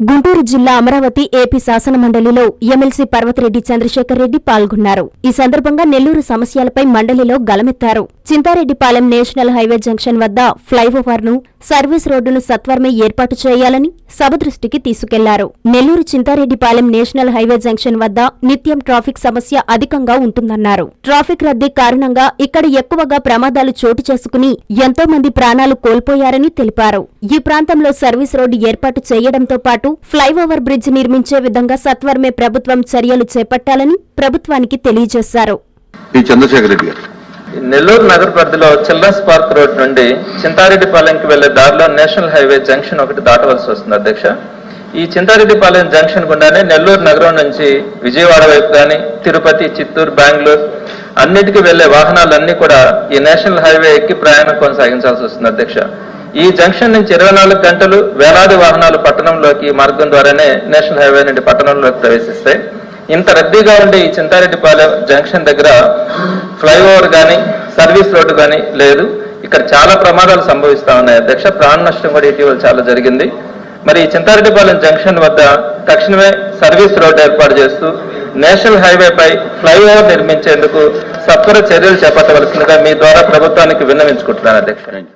గుంటూరు జిల్లా అమరావతి ఏపీ శాసనమండలిలో ఎమ్మెల్సీ పర్వతిరెడ్డి చంద్రశేఖర్ రెడ్డి పాల్గొన్నారు. ఈ సందర్భంగా నెల్లూరు సమస్యలపై మండలిలో గలమెత్తారు. చింతారెడ్డిపాలెం నేషనల్ హైవే జంక్షన్ వద్ద ఫ్లైఓవర్ను సర్వీస్ రోడ్డును సత్వరమే ఏర్పాటు చేయాలని సభ దృష్టికి తీసుకెళ్ళారు. Nellore Chintareddypalem national highway junction వద్ద నిత్యం ట్రాఫిక్ సమస్య అధికంగా ఉంటుందన్నారు. ట్రాఫిక్ రద్దీ కారణంగా ఇక్కడ ఎక్కువగా ప్రమాదాలు చోటు చేసుకుని ఎంతో మంది ప్రాణాలు కోల్పోయారని తెలిపారు. ఈ ప్రాంతంలో సర్వీస్ రోడ్డు ఏర్పాటు చేయడంతో పాటు ఫ్లైఓవర్ బ్రిడ్జ్ నిర్మించే విధంగా సత్వరమే ప్రభుత్వం చర్యలు చేపట్టాలని ప్రభుత్వానికి తెలియజేశారు. చంద్రశేఖర్ రెడ్డి గారు. నెల్లూరు నగర పరిధిలో చిల్డ్రన్స్ పార్క్ రోడ్ నుండి చింతారెడ్డిపాలెంకి వెళ్ళే దారిలో నేషనల్ హైవే జంక్షన్ ఒకటి దాటవలసి వస్తుంది అధ్యక్ష. ఈ చింతారెడ్డిపాలెం జంక్షన్ గుండానే నెల్లూరు నగరం నుంచి విజయవాడ వైపు కానీ తిరుపతి చిత్తూరు బెంగళూరు అన్నిటికీ వెళ్ళే వాహనాలన్నీ కూడా ఈ నేషనల్ హైవే ఎక్కి ప్రయాణం కొనసాగించాల్సి వస్తుంది అధ్యక్ష. ఈ జంక్షన్ నుంచి ఇరవై నాలుగు గంటలు వేలాది వాహనాలు పట్టణంలోకి ఈ మార్గం ద్వారానే నేషనల్ హైవే నుండి పట్టణంలోకి ప్రవేశిస్తాయి. ఇంత రద్దీగా ఉండే ఈ చింతారెడ్డిపాలెం జంక్షన్ దగ్గర ఫ్లైఓవర్ కానీ సర్వీస్ రోడ్డు కానీ లేదు. ఇక్కడ చాలా ప్రమాదాలు సంభవిస్తా ఉన్నాయి. అధ్యక్ష ప్రాణ నష్టం కూడా ఇటీవల చాలా జరిగింది. మరి ఈ చింతారెడ్డిపాలెం జంక్షన్ వద్ద తక్షణమే సర్వీస్ రోడ్డు ఏర్పాటు చేస్తూ నేషనల్ హైవేపై ఫ్లైఓవర్ నిర్మించేందుకు సత్వర చర్యలు చేపట్టవలసిందిగా మీ ద్వారా ప్రభుత్వానికి విన్నవించుకుంటున్నాను అధ్యక్ష.